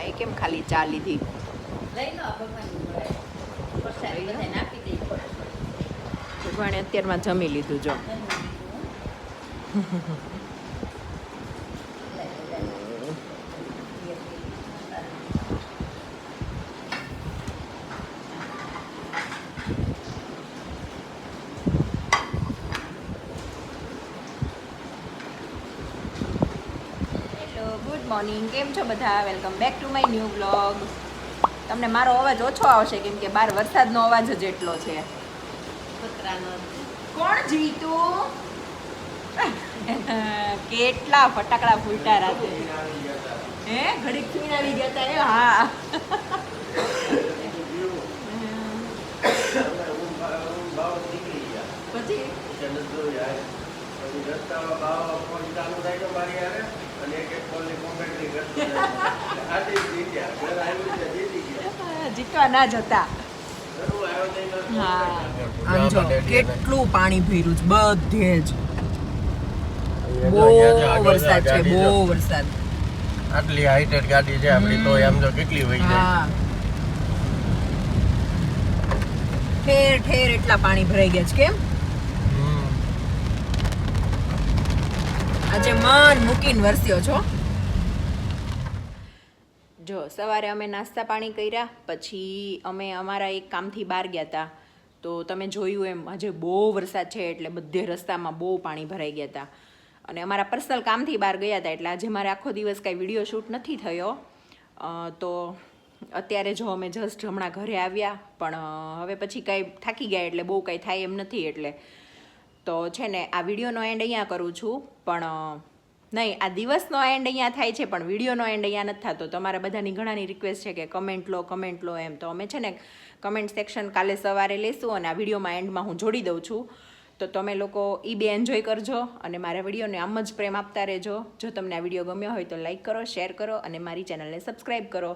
ભાઈ કેમ ખાલી ચા લીધી. ભગવાને અત્યારમાં જમી લીધું જો લઈ હેલો ગુડ મોર્નિંગ. કેમ છો બધા? Welcome back to my new blog તમને મારો અવાજ ઓછો આવશે કેમ કે બહાર વરસાદનો અવાજ જ એટલો છે. કોણ જીતું? કેટલા ફટાકડા ફૂટા રાતે. હે? ઘડીક ખીણ આવી ગયા તા એ હા. પછી? જીતવા ના જતા. આમ જો કેટલું પાણી ભર્યું છે બધે જ. બહુ વરસાદ છે બહુ વરસાદ. આટલી હાઈટેડ ગાડી છે આપણી તો એમ જો કેટલી વહી જાય ઠેર ઠેર એટલા પાણી ભરાઈ ગયા છે કેમ? હમ. આજે મન મૂકીને વરસ્યો છો. જો, સવારે અમે નાસ્તા પાણી કર્યા, પછી અમે અમારા એક કામથી બહાર ગયા હતા તો તમે જોયું એમ, આજે બહુ વરસાદ છે એટલે બધે રસ્તામાં બહુ પાણી ભરાઈ ગયા હતા અને અમારા પર્સનલ કામથી બહાર ગયા હતા એટલે આજે મારે આખો દિવસ કાંઈ વીડિયો શૂટ નથી થયો. તો અત્યારે જો અમે જસ્ટ હમણાં ઘરે આવ્યા, પણ હવે પછી કાંઈ થાકી ગયા એટલે બહુ કાંઈ થાય એમ નથી એટલે. તો છે ને, આ વિડીયોનો એન્ડ અહીંયા કરું છું, પણ નહીં, આ દિવસનો એન્ડ અહીંયા થાય છે, પણ વિડીયોનો એન્ડ અહીંયા નથી થતો. તમારા બધાની ઘણાની રિક્વેસ્ટ છે કે કમેન્ટ લો કમેન્ટ લો એમ. તો અમે છે ને કમેન્ટ સેક્શન કાલે સવારે લેશું અને આ વિડીયોમાં એન્ડમાં હું જોડી દઉં છું. તો તમે લોકો એ બે એન્જોય કરજો અને મારા વિડીયોને આમ જ પ્રેમ આપતા રહેજો. જો તમને આ વીડિયો ગમ્યો હોય તો લાઇક કરો શેર કરો અને મારી ચેનલને સબસ્ક્રાઈબ કરો.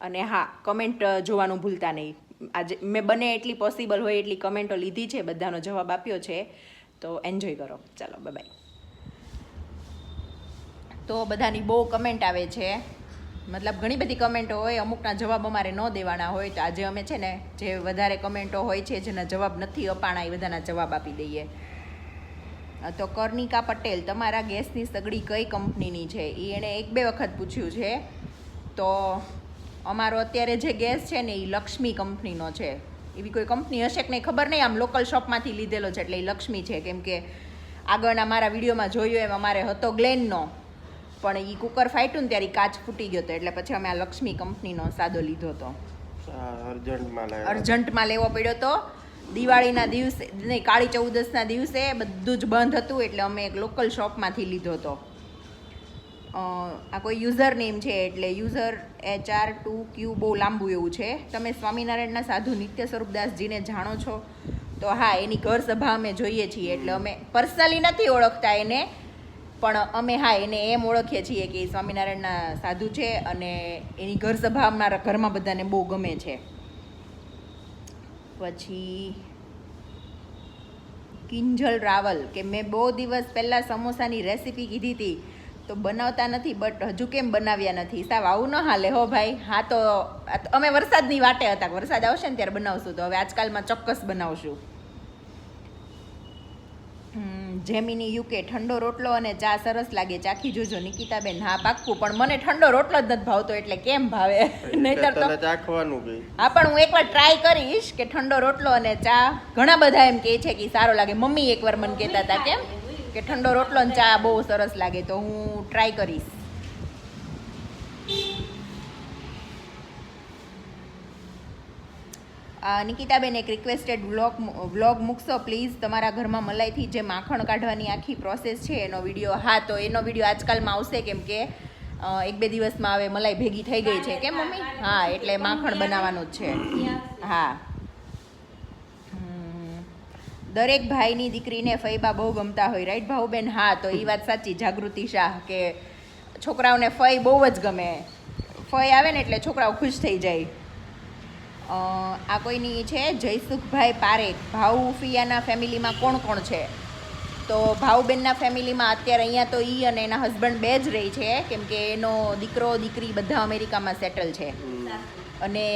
અને હા કમેન્ટ જોવાનું ભૂલતા નહીં. આજે મેં બને એટલી પોસિબલ હોય એટલી કમેન્ટો લીધી છે, બધાનો જવાબ આપ્યો છે. તો એન્જોય કરો. ચાલો બાય તો બધાની બહુ કમેન્ટ આવે છે. મતલબ ઘણી બધી કમેન્ટો હોય, અમુકના જવાબ અમારે ન દેવાના હોય. તો આજે અમે છે ને, જે વધારે કમેન્ટો હોય છે, જેના જવાબ નથી અપાણા, એ બધાના જવાબ આપી દઈએ. તો કર્ણિકા પટેલ, તમારા ગેસની સગડી કઈ કંપનીની છે? એ એણે એક બે વખત પૂછ્યું છે. તો અમારો અત્યારે જે ગેસ છે ને એ લક્ષ્મી કંપનીનો છે. એવી કોઈ કંપની હશે કે નહીં? ખબર નહીં, આમ લોકલ શોપમાંથી લીધેલો છે, એટલે એ લક્ષ્મી છે. કેમ કે આગળના મારા વિડીયોમાં જોયું એમ, અમારે હતો ગ્લેનનો પણ એ કુકર ફાટ્યું ને ત્યારે કાચ ફૂટી ગયો હતો એટલે પછી અમે આ લક્ષ્મી કંપનીનો સાદો લીધો હતો. અર્જન્ટમાં લેવો પડ્યો તો. દિવાળીના દિવસે નહીં કાળી ચૌદસના દિવસે બધું જ બંધ હતું એટલે અમે એક લોકલ શોપમાંથી લીધો હતો. આ કોઈ યુઝર નેમ છે એટલે user H R two Q બહુ લાંબુ એવું છે. તમે સ્વામિનારાયણના સાધુ નિત્ય સ્વરૂપદાસજીને જાણો છો તો હા એની ઘર સભા અમે જોઈએ છીએ એટલે અમે પર્સનલી નથી ઓળખતા એને પણ અમે હા, એને એમ ઓળખીએ છીએ કે એ સ્વામિનારાયણના સાધુ છે અને એની ઘર સભા અમારા ઘરમાં બધાને બહુ ગમે છે. પછી કિંજલ રાવલ, કે મેં બહુ દિવસ પહેલાં સમોસાની રેસીપી કીધી હતી, તો બનાવતા નથી, બટ હજુ કેમ બનાવ્યા નથી? સાવ આવું ન હાલે હો ભાઈ. હા, તો અમે વરસાદની વાટે હતા. વરસાદ આવશે ને ત્યારે બનાવશું. તો હવે આજકાલમાં ચોક્કસ બનાવશું. જેમિની યુકે ઠંડો રોટલો અને ચા સરસ લાગે. ચાખી જોજો નિકિતાબેન. હા પાક્કું પણ મને ઠંડો રોટલો જ નથી ભાવતો એટલે કેમ ભાવે? નહીતર તો ચાખવાનું હા પણ હું એકવાર ટ્રાય કરીશ કે ઠંડો રોટલો અને ચા. ઘણા બધા એમ કહે છે કે સારો લાગે. મમ્મી એકવાર મને કહેતા હતા કેમ? કે ઠંડો રોટલો અને ચા બહુ સરસ લાગે તો હું ટ્રાય કરીશ. નિકિતાબેન, એક રિક્વેસ્ટેડ વ્લોગ વ્લોગ મૂકશો પ્લીઝ તમારા ઘરમાં મલાઈથી જે માખણ કાઢવાની આખી પ્રોસેસ છે, એનો વીડિયો હા, તો એનો વીડિયો આજકાલમાં આવશે, કેમ કે એક બે દિવસમાં હવે મલાઈ ભેગી થઈ ગઈ છે. કેમ, મમ્મી? હા, એટલે માખણ બનાવવાનું જ છે. હા. દરેક ભાઈની દીકરીને ફૈબા બહુ ગમતા હોય રાઈટ ભાઉબેન? હા, તો એ વાત સાચી. જાગૃતિ શાહ, કે છોકરાઓને ફઈ બહુ જ ગમે. ફઈ આવે ને એટલે છોકરાઓ ખુશ થઈ જાય. આ કોઈની છે? જયસુખભાઈ પારેખ. ભાઉ ફિયાના ફેમિલીમાં કોણ કોણ છે? તો ભાવબેનના ફેમિલીમાં અત્યારે અહીંયા તો ઈ અને એના હસબન્ડ બે જ રહી છે, કેમ કે એનો દીકરો, દીકરી બધા અમેરિકામાં સેટલ છે. અને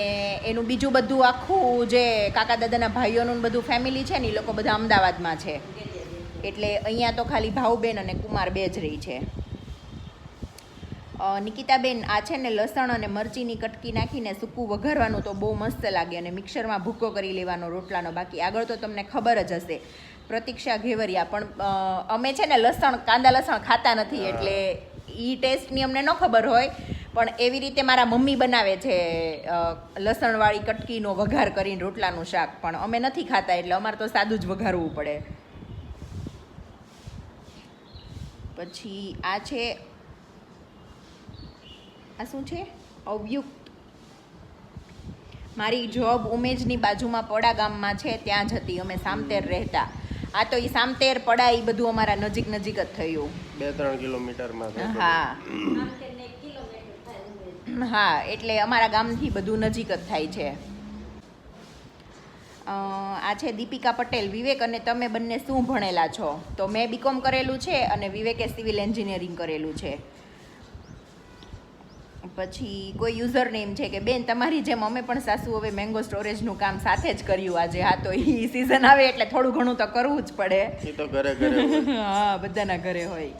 એનું બીજું બધું આખું જે કાકા દાદાના ભાઈઓનું બધું ફેમિલી છે ને એ લોકો બધા અમદાવાદમાં છે. એટલે અહીંયા તો ખાલી ભાવબેન અને કુમાર બે જ રહી છે. નિકિતાબેન આ છે ને લસણ અને મરચીની કટકી નાખીને સૂકું વઘારવાનું તો બહુ મસ્ત લાગે અને મિક્સરમાં ભૂકો કરી લેવાનો રોટલાનો. બાકી આગળ તો તમને ખબર જ હશે. પ્રતીક્ષા ઘેવરિયા પણ અમે છે ને લસણ કાંદા લસણ ખાતા નથી એટલે એ ટેસ્ટની અમને ન ખબર હોય. પણ એવી રીતે મારા મમ્મી બનાવે છે લસણવાળી કટકીનો વઘાર કરીને રોટલાનું શાક. પણ અમે નથી ખાતા એટલે અમારે તો સાદું જ વઘારવું પડે. પછી આ છે આ શું છે? અવયુક્ત. મારી જોબ ઉમેજની બાજુમાં પડા ગામમાં છે ત્યાં જ હતી. અમે સામતેર રહેતા. આ તો એ સામતેર પડા એ બધું અમારા નજીક નજીક જ થયું. બે ત્રણ કિલોમીટરમાં હા. હા એટલે અમારા ગામથી બધું નજીક જ થાય છે. આ છે દીપિકા પટેલ વિવેક અને તમે બંને શું ભણેલા છો? તો મેં બીકોમ કરેલું છે અને વિવેકે સિવિલ એન્જિનિયરિંગ કરેલું છે. પછી કોઈ યુઝર નેમ છે કે બેન તમારી જેમ અમે પણ સાસુ હવે મેંગો સ્ટોરેજનું કામ સાથે જ કર્યું આજે. હા તો એ સિઝન આવે એટલે થોડું ઘણું તો કરવું જ પડે. એ તો ઘરે ઘરે હા બધાના ઘરે હોય.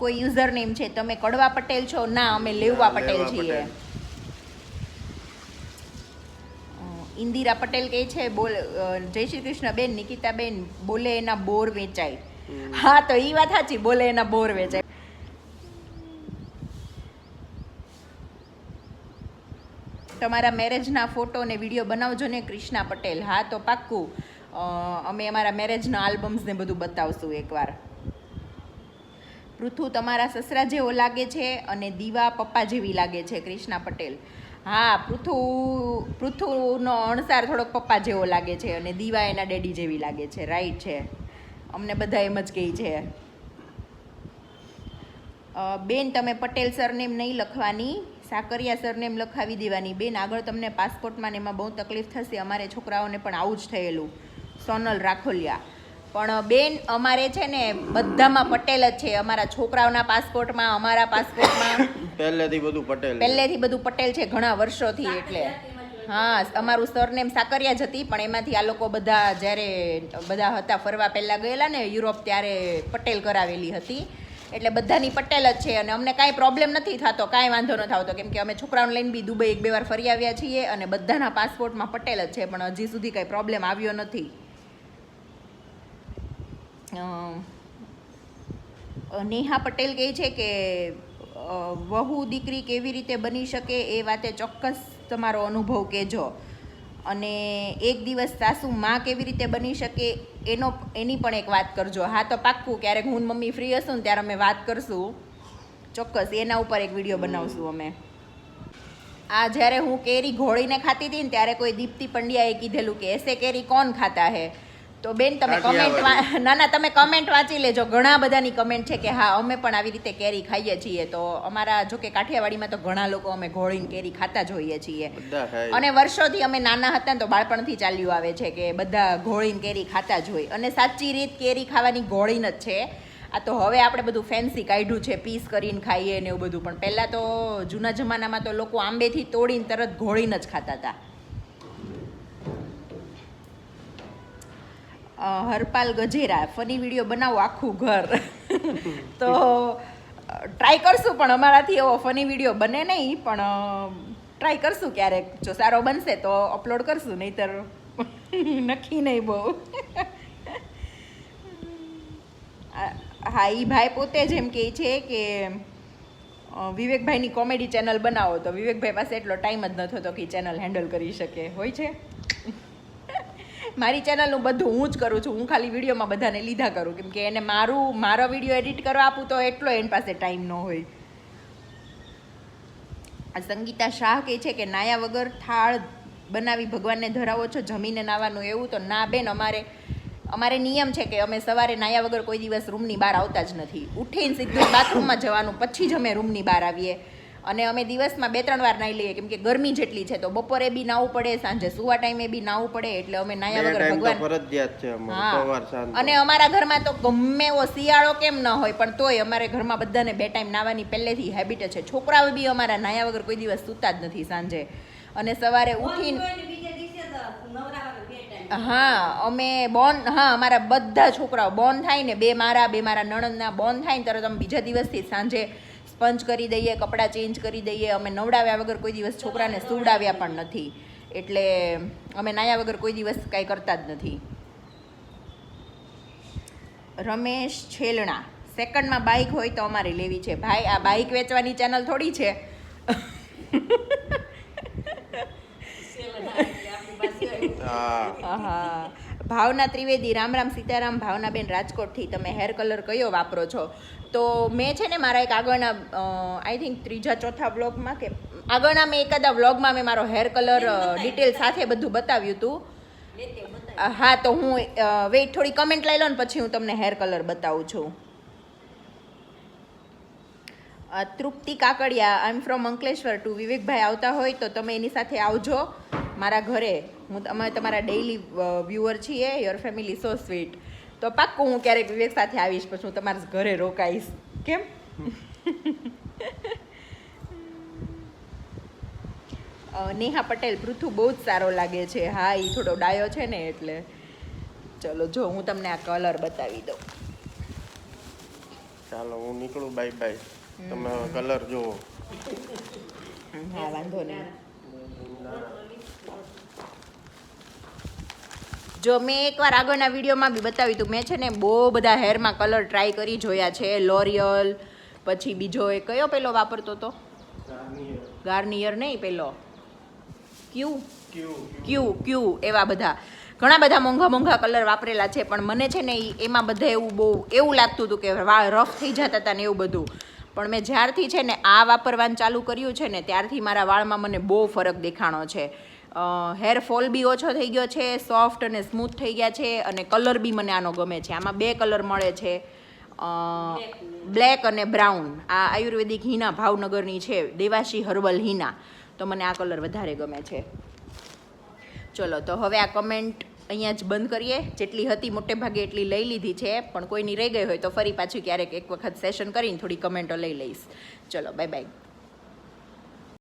કોઈ યુઝર નેમ છે તમે કડવા પટેલ છો? ના અમે લેવા પટેલ છીએ. ઇન્દિરા પટેલ કહે છે બોલ જય શ્રી કૃષ્ણ બેન નિકિતા બેન બોલે એના બોર વેચાય. હા તો એ વાત સાચી બોલે એના બોર વેચાય. તમારા મેરેજના ફોટો અને વીડિયો બનાવજો ને ક્રિષ્ના પટેલ. હા, તો પાક્કું. અમે અમારા મેરેજના આલ્બમ્સને બધું બતાવશું એકવાર. પૃથુ તમારા સસરા જેવો લાગે છે અને દીવા પપ્પા જેવી લાગે છે ક્રિષ્ના પટેલ. હા પૃથુ પૃથુનો અણસાર થોડોક પપ્પા જેવો લાગે છે અને દીવા એના ડેડી જેવી લાગે છે. રાઈટ છે. અમને બધા એમ જ કહે છે. બેન, તમે પટેલ સરનેમ નહીં લખવાની. સાકરિયા સરનેમ લખાવી દેવાની બેન આગળ તમને પાસપોર્ટમાં ને એમાં બહુ તકલીફ થશે અમારે છોકરાઓને પણ આવું જ થયેલું. સોનલ રાખોલિયા. પણ બેન અમારે છે ને બધામાં પટેલ જ છે અમારા છોકરાઓના પાસપોર્ટમાં અમારા પાસપોર્ટમાં. પહેલેથી બધું પટેલ. પહેલેથી બધું પટેલ છે ઘણા વર્ષોથી એટલે. હા અમારું સરનેમ સાકરિયા જ હતી પણ એમાંથી આ લોકો બધા જ્યારે બધા હતા ફરવા પહેલાં ગયેલા ને યુરોપ ત્યારે પટેલ કરાવેલી હતી. એટલે બધાની પટેલ જ છે અને અમને કાંઈ પ્રોબ્લેમ નથી થતો, કાંઈ વાંધો ન થતો કેમ કે અમે છોકરાઓને લઈને બી દુબઈ એક બે વાર ફરી આવ્યા છીએ અને બધાના પાસપોર્ટમાં પટેલ જ છે, પણ હજી સુધી કાંઈ પ્રોબ્લેમ આવ્યો નથી. નેહા પટેલ કહે છે કે વહુ દીકરી કેવી રીતે બની શકે એ વાતે ચોક્કસ તમારો અનુભવ કહેજો. અને એક દિવસ સાસુ માં કેવી રીતે બની શકે એનો, એની પણ એક વાત કરજો. હા, તો પાક્કું, ક્યારેક હું મમ્મી ફ્રી હશું ને ત્યારે અમે વાત કરશું. ચોક્કસ, એના ઉપર એક વીડિયો બનાવશું અમે. આ જ્યારે હું કેરી ઘોળીને ખાતી હતી ને ત્યારે કોઈ દીપ્તિ પંડ્યાએ કીધેલું કે, એસે કેરી કોણ ખાતા હે? તો બેન તમે કમેન્ટ ના ના તમે કમેન્ટ વાંચી લેજો. ઘણા બધાની કમેન્ટ છે કે હા અમે પણ આવી રીતે કેરી ખાઈએ છીએ. તો અમારા જો કે કાઠિયાવાડીમાં તો ઘણા લોકો અમે ઘોળીને કેરી ખાતા જ હોઈએ છીએ અને વર્ષોથી અમે નાના હતા ને તો બાળપણથી ચાલ્યું આવે છે કે બધા ઘોળીને કેરી ખાતા જ હોય. અને સાચી રીત કેરી ખાવાની ઘોળીને જ છે. આ તો હવે આપણે બધું ફેન્સી કાઢ્યું છે પીસ કરીને ખાઈએ ને એવું બધું. પણ પહેલાં તો જૂના જમાનામાં તો લોકો આંબેથી તોડીને તરત ઘોળીને જ ખાતા હતા. હરપાલ ગજેરા ફની વીડિયો બનાવો આખું ઘર. તો ટ્રાય કરશું પણ અમારાથી એવો ફની વીડિયો બને નહીં પણ ટ્રાય કરશું ક્યારેક. જો સારો બનશે તો અપલોડ કરશું નહીતર નક્કી નહીં બહુ. હા એ ભાઈ પોતે જ એમ કહે છે કે વિવેકભાઈની કોમેડી ચેનલ બનાવો. તો વિવેકભાઈ પાસે એટલો ટાઈમ જ ન થતો કે ચેનલ હેન્ડલ કરી શકે. હોય છે? મારી ચેનલનું બધું હું જ કરું છું. હું ખાલી વિડીયોમાં બધાને લીધા કરું. કેમ કે એને મારું, મારો વીડિયો એડિટ કરવા આપું તો એટલો એની પાસે ટાઈમ ન હોય. આ સંગીતા શાહ કહે છે કે, નાયા વગર થાળ બનાવી ભગવાનને ધરાવો છો, જમીને નાવાનું એવું તો ના બેન, અમારે અમારે નિયમ છે કે અમે સવારે નાયા વગર કોઈ દિવસ રૂમની બહાર આવતા જ નથી. ઉઠીને સીધું બાથરૂમમાં જવાનું, પછી જ અમે રૂમની બહાર આવીએ. અને અમે દિવસમાં બે ત્રણ વાર નાહી લઈએ. કેમ કે ગરમી જેટલી છે તો બપોરે બી નાવું પડે સાંજે સુવા ટાઈમે બી નાવું પડે એટલે અમે નાયા વગર ભગવાન ફરજિયાત છે અમારે હા. અને અમારા ઘરમાં તો ગમે એવો શિયાળો કેમ ન હોય પણ તોય અમારે ઘરમાં બધાને બે ટાઈમ નાવાની પહેલેથી હેબિટ છે. છોકરાઓ બી અમારા નાયા વગર કોઈ દિવસ સૂતા જ નથી સાંજે. અને સવારે ઉઠીને હા અમે બોન હા અમારા બધા છોકરાઓ બોન થાય ને બે મારા બે મારા નણંદના બોન થાય ને તરત અમે બીજા દિવસથી સાંજે સ્પંચ કરી દઈએ કપડાં ચેન્જ કરી દઈએ અમે નવડાવ્યા વગર કોઈ દિવસ છોકરાને સુવડાવ્યા પણ નથી. એટલે અમે નાયા વગર કોઈ દિવસ કાંઈ કરતા જ નથી. રમેશ છેલણા સેકન્ડમાં બાઇક હોય તો અમારે લેવી છે. ભાઈ આ બાઇક વેચવાની ચેનલ થોડી છે. હા. આહા. ભાવના ત્રિવેદી રામ રામ સીતારામ ભાવનાબેન રાજકોટથી તમે હેર કલર કયો વાપરો છો? તો મેં છે ને મારા એક આગળના આઈ થિંક ત્રીજા ચોથા વ્લોગમાં કે આગળના મેં એકાદા વ્લોગમાં મેં મારો હેર કલર ડિટેલ સાથે બધું બતાવ્યું હતું. હા તો હું વેઇટ થોડી કમેન્ટ લઈ લો ને પછી હું તમને હેર કલર બતાવું છું. Trupti Kakadiya I am from Ankleshwar two વિવેકભાઈ આવતા હોય તો તમે એની સાથે આવજો. મારા ઘરે. હું અમે તમારા ડેઈલી વ્યુઅર છીએ યોર ફેમિલી સો સ્વીટ તો પાક્કું હું ક્યારેક વિવેક સાથે આવીશ પછી હું તમારા ઘરે રોકાઈશ. કેમ? નેહા પટેલ પૃથુ બહુ જ સારો લાગે છે. હા એ થોડો ડાયો છે ને એટલે. ચલો જો હું તમને આ કલર બતાવી દઉં. ચાલો હું નીકળું. બાય બાય તમે કલર જુઓ. હા વાંધો નહીં. જો મેં એકવાર આગળના વિડીયોમાં બી બતાવ્યું હતું, મેં છે ને બહુ બધા હેરમાં કલર ટ્રાય કરી જોયા છે. લોરિયલ પછી બીજો એ કયો પેલો વાપરતો હતો ગાર્નિયર નહીં, પેલો. ક્યુ ક્યુ ક્યુ એવા બધા. ઘણા બધા મોંઘા મોંઘા કલર વાપરેલા છે, પણ મને છે ને એમાં બધા એવું બહુ, એવું લાગતું હતું કે વાળ રફ થઈ જતા હતા ને એવું બધું. પણ મેં જ્યારથી છે ને આ વાપરવાનું ચાલુ કર્યું છે ને, ત્યારથી મારા વાળમાં મને બહુ ફરક દેખાણો છે. હેર ફોલ બી ઓછો થઈ ગયો છે સોફ્ટ અને સ્મૂથ થઈ ગયા છે અને કલર બી મને આનો ગમે છે. આમાં બે કલર મળે છે. બ્લેક અને બ્રાઉન આ આયુર્વેદિક હિના ભાવનગરની છે, દેવાશી હર્બલ હિના. તો મને આ કલર વધારે ગમે છે. ચલો, તો હવે આ કમેન્ટ અહીંયા જ બંધ કરીએ. જેટલી હતી મોટે ભાગે એટલી લઈ લીધી છે, પણ કોઈની રહી ગઈ હોય તો ફરી પાછું ક્યારેક એક વખત સેશન કરીને થોડી કમેન્ટો લઈ લઈશ. ચલો બાય બાય